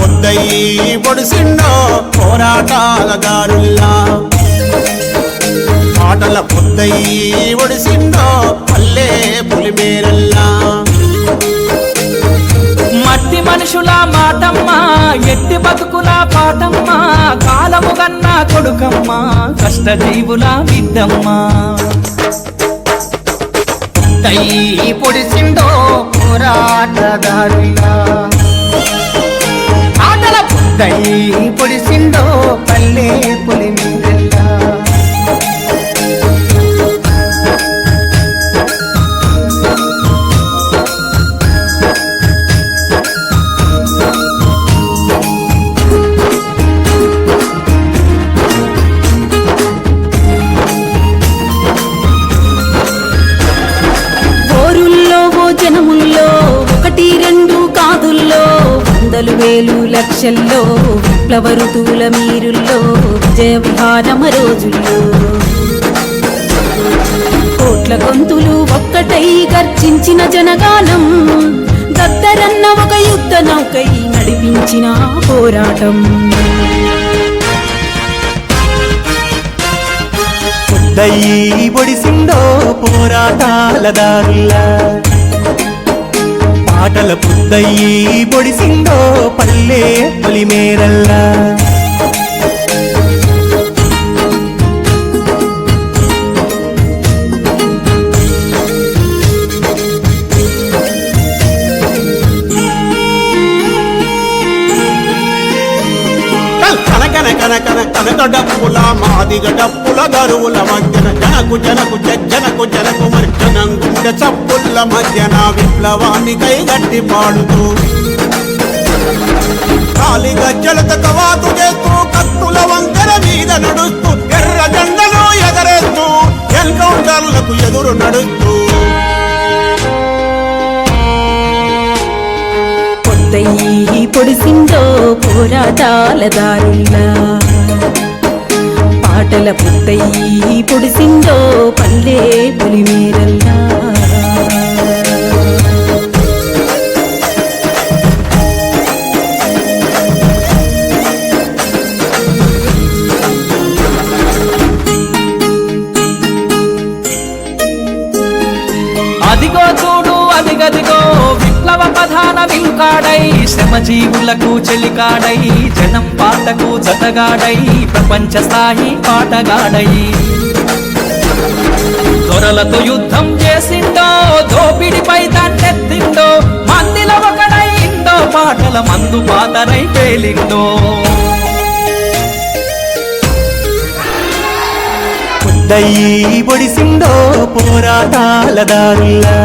పొద్దయి పొడిసిండో పోరాటాల దారుల్లా. ఆటల పొద్దయి ఒడిసిండో పల్లె పులిమేరల్లా. మట్టి మనుషుల మాటమ్మా ఎట్టి బతుకుల పాటమ్మా కాలము గన్న కొడుకమ్మా కష్టజీవుల బిడ్డమ్మా. తై పొడిసిండో పోరాటదారులా ఆటల పుట్టై పొడిసిండో పల్లె పులి వేలు లక్షల్లో విప్లవ ఋతువుల మీరుల్లో విజయ విహారమ రోజుల్లో. కోట్ల గొంతులు ఒక్కటై గర్జించిన జనగానం గద్దరన్న ఒక యుద్ధ నౌకై నడిపించిన పోరాటం. పొద్దయి పోరాటాల దారుల్లా. ఆటల పుద్దయ్యి పొడిసిండో పల్లె పులిమేరల్లా. కనకన కనక డప్పుల మాదిగ డప్పుల దరువుల మధ్యన జనకు జనకు జనకు జనకు మరి జనంగుండె చప్పుల మధ్యన విప్లవాన్ని కైగట్టి పాడుతూ. కాలి గజ్జలత కవాతు చేస్తూ కత్తుల వంకర మీద నడుస్తూ ఎర్ర జెండను ఎగరేస్తూ ఎన్కౌంటర్లకు ఎదురు నడుస్తూ. పొడిసిందో పోరాటాల దారుల్లా. పాటల పొద్దయి పొడిసిందో పల్లె పులిమేరల్లా. అదిగో చూడు అదిగదిగో విప్లవ ప్రధాన వింకాడై శ్రమజీవులకు చెలికాడై జనం పాటకు జతగాడై ప్రపంచ స్థాయి పాటగాడై. దొరలతో యుద్ధం చేసిందో దోపిడిపై దండెత్తిందో మందిలో ఒకడైందో పాటల మందు పాతరై పేలిందో. పొద్దయి పొడిసిండో పోరాటాల దారుల్లా.